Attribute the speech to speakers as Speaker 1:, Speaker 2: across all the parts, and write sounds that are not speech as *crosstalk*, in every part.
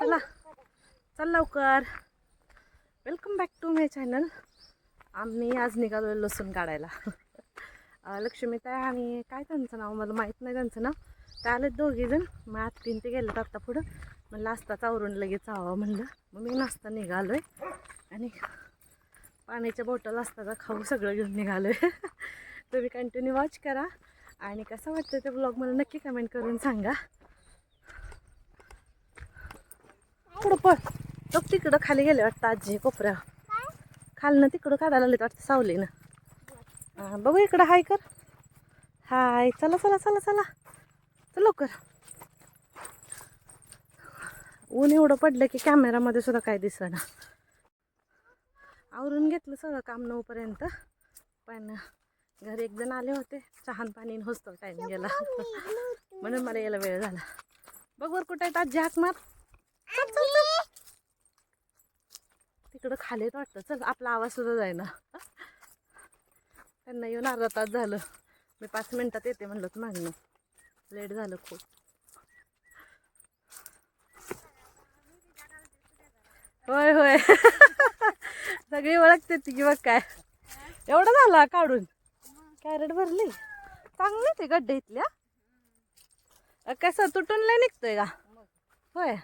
Speaker 1: चला चल लवकर. Welcome back to my channel आम्ही आज निघालो लसूण काढायला. लक्ष्मीताय लक्ष्मीताई आणि काय त्यांचं नाव? मला माहीत नाही त्यांचं नाव. त्या आलेत दोघीजण मग आत्तीन ते गेलेत आत्ता पुढं. म्हणलं असताच आवरून लगेच आवा म्हणलं. मग मी नाश्ता निघालो आहे आणि पाण्याच्या बॉटल असताना खाऊ सगळं घेऊन निघालो आहे तुम्ही कंटिन्यू वॉच करा. आणि कसं वाटतं ते ब्लॉग मला नक्की कमेंट करून सांगा. पुढं पळ. तो तिकडं खाली गेले वाटतं आजी कोपऱ्या. खालनं तिकडं काढायला आलेत वाटतं सावलीनं. हा, बघू इकडं हाय कर. हाय चला चला चला चला. चल लवकर. ऊन एवढं पडलं की कॅमेरामध्ये सुद्धा काय दिसना. आवरून घेतलं सगळं काम नऊपर्यंत. पण घरी एक जण आले होते. चहान पाणी होस्तो टाईम गेला. म्हणून मला यायला वेळ झाला. बघ वर कुठे आहेत आजी हाक मार. तिकडं खाली वाटतं. चल आपला आवाज सुद्धा जायना त्यांना येऊन अर्धा तास झालं. मी पाच मिनिटात येते म्हणलं मागणं लेट झालं खूप. होय होय. सगळी ओळखते ती की बघ काय. एवढं झालं काढून? कॅरेट भरली? चांगली ते गड्डे इथल्या कसं तुटून लय निघतोय का? होय.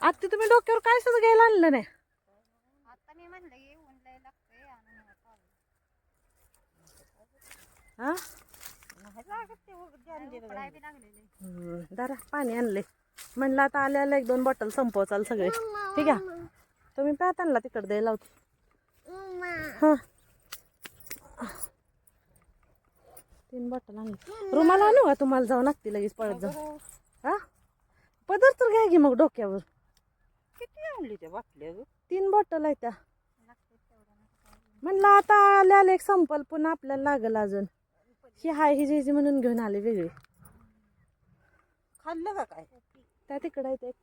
Speaker 1: आता तुम्ही डोक्यावर काय सुद्धा घ्यायला आणलं नाही?
Speaker 2: आता मी म्हणलं की ऊन लय लागतंय आणि मला चालू.
Speaker 1: हा?
Speaker 2: उकडाय बी लागलेले.
Speaker 1: हम्म, जरा पाणी आणले. म्हणलं आता आल्याला एक दोन बॉटल संपवचाल सगळे. ठीक आहे? तुम्ही प्यात आणला तिकडे द्यायला होती हा. तीन बॉटल आणली. रुमाला आणू का तुम्हाला? जाऊ लागते लगेच पळत जाऊ हा? पदर तर घ्या की मग डोक्यावर.
Speaker 2: किती आणली त्या बाटल्या ग
Speaker 1: तीन बॉटल आहे त्या. म्हणलं आता आल्याला एक संपल पुन्हा आपल्याला लागल अजून. ही हाय ही जी म्हणून घेऊन आले वेगळी.
Speaker 2: खाल्लं का काय?
Speaker 1: त्या तिकडे आहेत एक.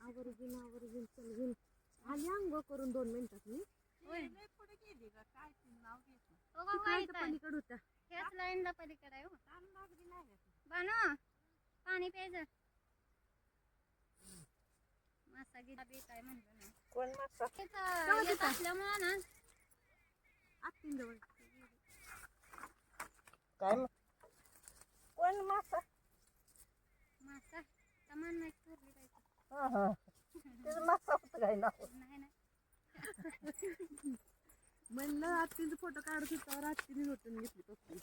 Speaker 1: आवर्जून आवर्जून चल घेऊन आली अंघोळ करून दोन मिनिटात मी? पलीकडे
Speaker 2: पाणी प्यायचं. मासा गिरा बी काय म्हणलं नाही.
Speaker 1: कोण मासा?
Speaker 2: इथं येत असल्यामुळं ना
Speaker 1: आत्तींजवळ.
Speaker 3: काय? कोण मासा?
Speaker 2: मासा? समान नाही पुरली काय
Speaker 3: हा हा. त्याचं मासा होतं काय ना
Speaker 2: नाही नाही.
Speaker 1: म्हणलं आत्तींचा फोटो काढत होता आत्तीने नोटून घेतली पप्पी.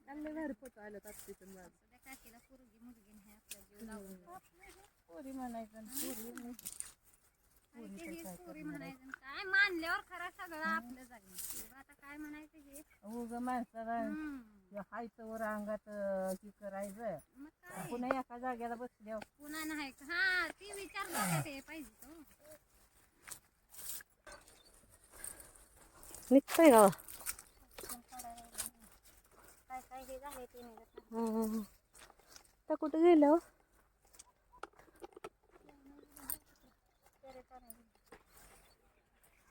Speaker 1: चालले *laughs* भारी फोटो आले आत्तीचं माझं.
Speaker 2: सध्या काकीला पोरगी मुलगी नाही.
Speaker 3: पोरी म्हणायचं पोरी
Speaker 2: ते काय मानल्यावर खरं सगळं आपलं जाईल. आता काय म्हणायचं हे?
Speaker 3: उग माणसाला हायचं वर अंगात हे करायचं. पुन्हा एका जागेला बसल्यावर.
Speaker 2: पुन्हा नाही. का? हा ती विचार हे पाहिजे तो.
Speaker 1: निघतंय गावा.
Speaker 2: काय काय हे झाले ते
Speaker 1: त्या कुठे.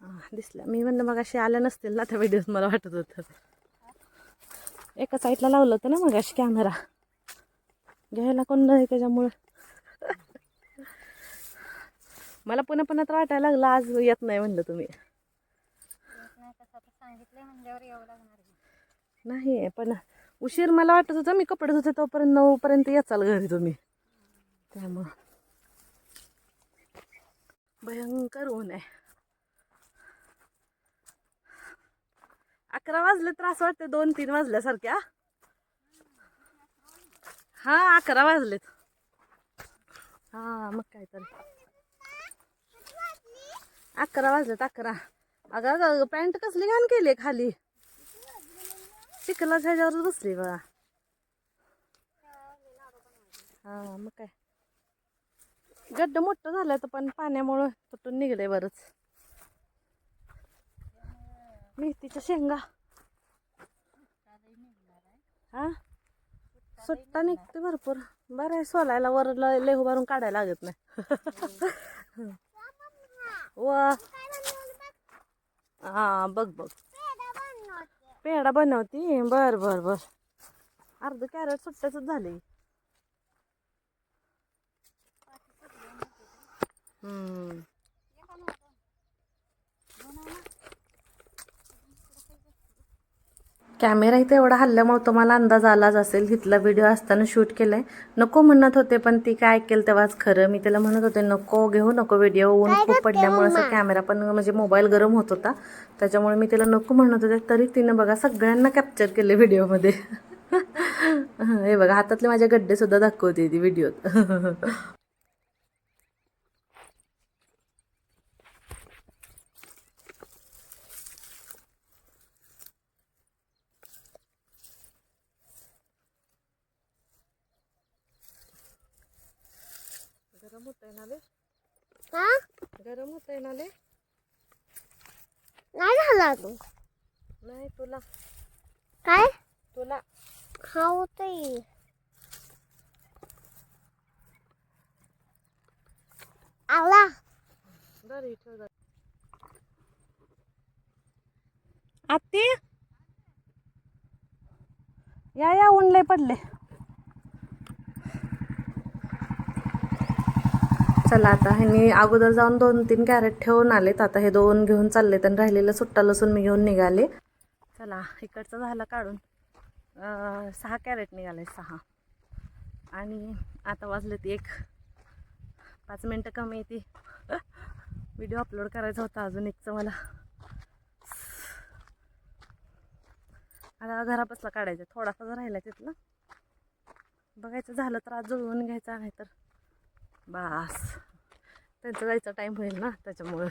Speaker 1: हा, दिसल्या मी म्हणलं मग अशी आल्या नसतील ना त्या व्हिडिओत मला वाटत होतं. एका साईडला लावलं होतं ना मग अशी कॅमेरा घ्यायला कोण नाही त्याच्यामुळं. मला पुन्हा पुन्हा तर वाटायला लागलं आज येत नाही म्हणलं तुम्ही.
Speaker 2: आता.
Speaker 1: नाही पण उशीर मला वाटत होतं मी कपडे धुते तोपर्यंत नऊपर्यंत येचाल घरी तुम्ही. त्यामुळं. भयंकर ऊन आहे. अकरा वाजले त्रास वाटते दोन तीन वाजल्यासारख्या. हा अकरा वाजलेत. हा मग काय तर अकरा वाजलेत अकरा. अगं पॅन्ट कसली घाण केली खाली? चिखला ह्याच्यावर बसली बघा हा मग काय? गड्ड मोठं झालं तर पण पाण्यामुळं तुटून निघलंय बरंच. मेथीच्या शेंगा. हा? सुट्टा निघते भरपूर. बरं आहे सोलायला वर ल- लेहू भरून काढायला लागत नाही. *laughs* व. हा बघ बघ. पेढा बनवती. बर बर बर. अर्ध कॅरेट सुट्ट्याच झाले हम्म. कॅमेरा इथे एवढा हल्ल्यामुळे तुम्हाला अंदाज आलाच असेल. तिथला व्हिडिओ असताना शूट केलाय. नको म्हणत होते पण ती काय ऐकेल तेव्हाच खरं. मी तिला म्हणत होते नको घेऊ नको व्हिडिओ ऊन खूप पडल्यामुळे असं कॅमेरा पण म्हणजे मोबाईल गरम होत होता. त्याच्यामुळे मी तिला नको म्हणत होते. तरी तिनं बघा सगळ्यांना कॅप्चर केले व्हिडिओमध्ये *laughs* हे बघा हातातले माझे गड्डे सुद्धा दाखवते ती व्हिडिओत *laughs* आहे
Speaker 4: हा?
Speaker 1: गरम होत आहे ना ले
Speaker 4: नाही झाला तू
Speaker 1: नाही तुला.
Speaker 4: काय?
Speaker 1: तुला.
Speaker 4: हा होतोय आला.
Speaker 1: दर इथं आत्ती? या या ऊन लय पडले चला आता ह्यांनी अगोदर जाऊन दोन तीन कॅरेट ठेवून आलेत. आता हे दोन घेऊन चाललेत आणि राहिलेलं सुट्टा लसूण मी घेऊन निघाले. चला इकडचं झालं काढून. सहा कॅरेट निघाले सहा. आणि आता वाजलेत एक. पाच मिनटं कमी येते व्हिडिओ अपलोड करायचा होता अजून एकचं मला. आता घरापासला काढायचं थोडासा राहिला तिथला. बघायचं झालं तर आज जुळवून घ्यायचा नाही तर बास. त्यांचं जायचा टाईम होईल ना त्याच्यामुळं.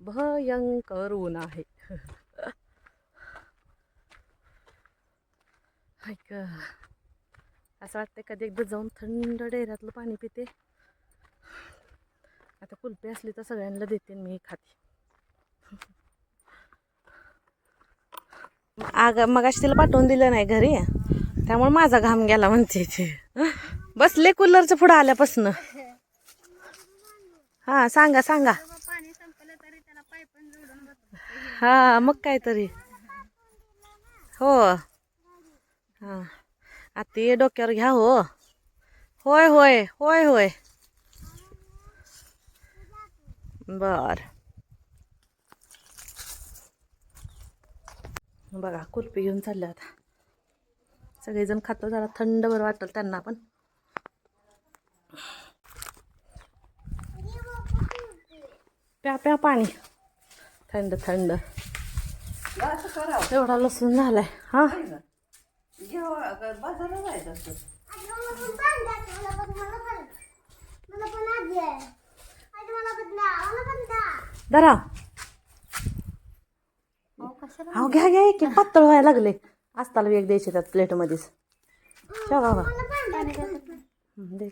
Speaker 1: भयंकर ऊन आहे. ऐक असं वाटतं कधी एकदा जाऊन थंड डेऱ्यातलं पाणी पिते. आता कुल्फी असली तर सगळ्यांना देते मी खाते आग मग तिला पाठवून दिलं नाही घरी. त्यामुळे माझा घाम गेला म्हणते ते बसले कूलरचं पुढं आल्यापासनं. हा सांगा सांगा. हा मग काय तरी हो. हा. आता डोक्यावर घ्या हो. होय होय होय होय. बर. बघा कुल्पी घेऊन चालल्या आता. सगळेजण खातो जरा थंड बरं वाटेल त्यांना पण. प्या प्या पाणी. थंड थंड. एवढा लसूण झालाय. हा? धरा. अहो घ्या घ्या की पातळ व्हायला लागले. आस्ताला वेग द्यायचे त्यात प्लेटमध्येच. हं, दे.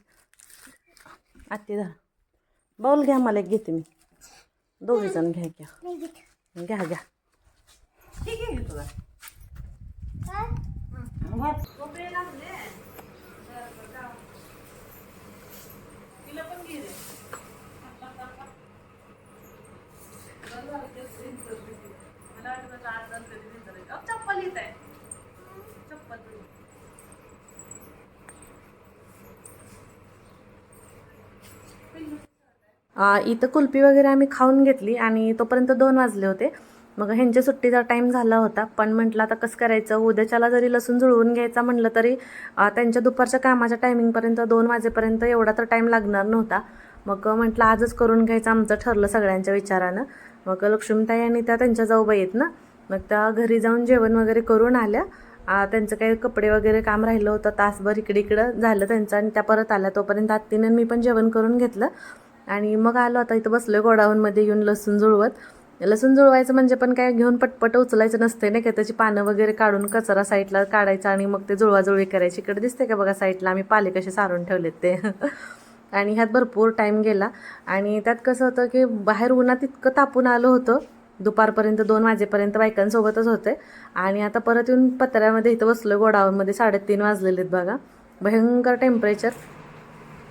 Speaker 1: आत्ती धरा बाऊल घ्या मला एक घेते मी. दोघी जण घ्या घ्या. घ्या घ्या.
Speaker 3: ठीक आहे
Speaker 1: इथं कुल्फी वगैरे आम्ही खाऊन घेतली आणि तोपर्यंत दोन वाजले होते. मग ह्यांच्या सुट्टीचा टाईम झाला होता. पण म्हटलं आता कसं करायचं? उद्याच्याला जरी लसूण जुळवून घ्यायचा म्हटलं तरी त्यांच्या दुपारच्या कामाच्या टायमिंगपर्यंत दोन वाजेपर्यंत एवढा तर टाईम लागणार नव्हता. मग म्हटलं आजच करून घ्यायचं आमचं ठरलं सगळ्यांच्या विचारानं. मग लक्ष्मीताई आणि त्या त्यांच्या जाऊबाई आहेत ना? मग त्या घरी जाऊन जेवण वगैरे करून आल्या. त्यांचं काही कपडे वगैरे काम राहिलं होतं. तासभर इकडे इकडं झालं त्यांचं आणि त्या परत आल्या. तोपर्यंत आत्तीनं मी पण जेवण करून घेतलं. आणि मग आलो आता इथं बसलो गोडाऊनमध्ये येऊन लसूण जुळवत. लसूण जुळवायचं म्हणजे पण काय घेऊन पटपट उचलायचं नसते नाही का? त्याची पानं वगैरे काढून कचरा साईडला काढायचा आणि मग ते जुळवाजुळवी करायची. इकडे दिसते का बघा साईडला? आम्ही पाले कसे सारून ठेवलेत ते. *laughs* आणि ह्यात भरपूर टाईम गेला. आणि त्यात कसं होतं की बाहेर उन्हात इतकं तापून आलं होतं. दुपारपर्यंत दोन वाजेपर्यंत बायकांसोबतच होते. आणि आता परत येऊन पत्र्यामध्ये इथं बसलो गोडाऊनमध्ये. साडेतीन वाजलेले आहेत बघा. भयंकर टेम्परेचर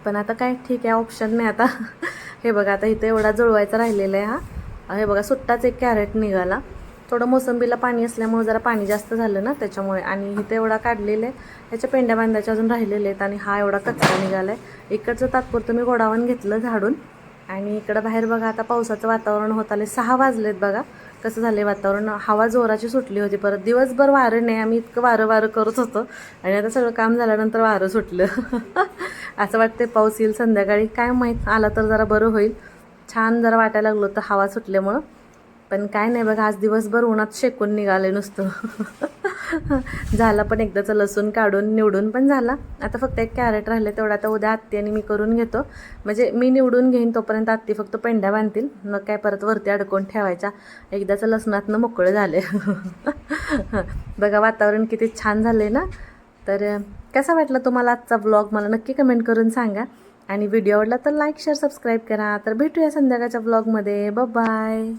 Speaker 1: पण आता काय ठीक आहे ऑप्शन नाही आता. *laughs* हे बघा आता इथं एवढा जुळवायचा राहिलेला आहे हा. हे बघा सुट्टाच एक कॅरेट निघाला. थोडं मोसंबीला पाणी असल्यामुळे जरा पाणी जास्त झालं ना त्याच्यामुळे. आणि इथे एवढा काढलेला आहे. ह्याच्या पेंड्या बांधायच्या अजून राहिलेले आहेत आणि हा एवढा कचरा निघाला आहे इकडचं तात्पुरतं मी गोडावून घेतलं झाडून. आणि इकडं बाहेर बघा आता पावसाचं वातावरण होत आले सहा वाजलेत बघा. कसं झालं आहे वातावरण? हवा जोराची सुटली होती. परत दिवसभर वारं नाही. आम्ही इतकं वारं वारं करत होतो. आणि आता सगळं काम झाल्यानंतर वारं सुटलं. *laughs* असं वाटते पाऊस येईल संध्याकाळी. काय माहीत? आला तर जरा बरं होईल. छान जरा वाटायला लागलो तर हवा सुटल्यामुळं. पण काय नाही बघा आज दिवसभर उन्हात शेकून निघाले नुसतं. *laughs* झाला पण एकदाचं लसूण काढून निवडून पण झाला. आता फक्त एक कॅरेट राहिले तेवढा आता उद्या आत्ती आणि मी करून घेतो. म्हणजे मी निवडून घेईन तोपर्यंत आत्ती फक्त पेंड्या बांधतील. मग काय परत वरती अडकून ठेवायच्या. एकदाचं लसणातनं मोकळं झाले *laughs* बघा वातावरण किती छान झाले ना? तर कसा वाटला तुम्हाला आजचा ब्लॉग मला नक्की कमेंट करून सांगा. आणि व्हिडिओ आवडला तर लाईक शेअर सबस्क्राईब करा. तर भेटूया संध्याकाळच्या ब्लॉगमध्ये बाय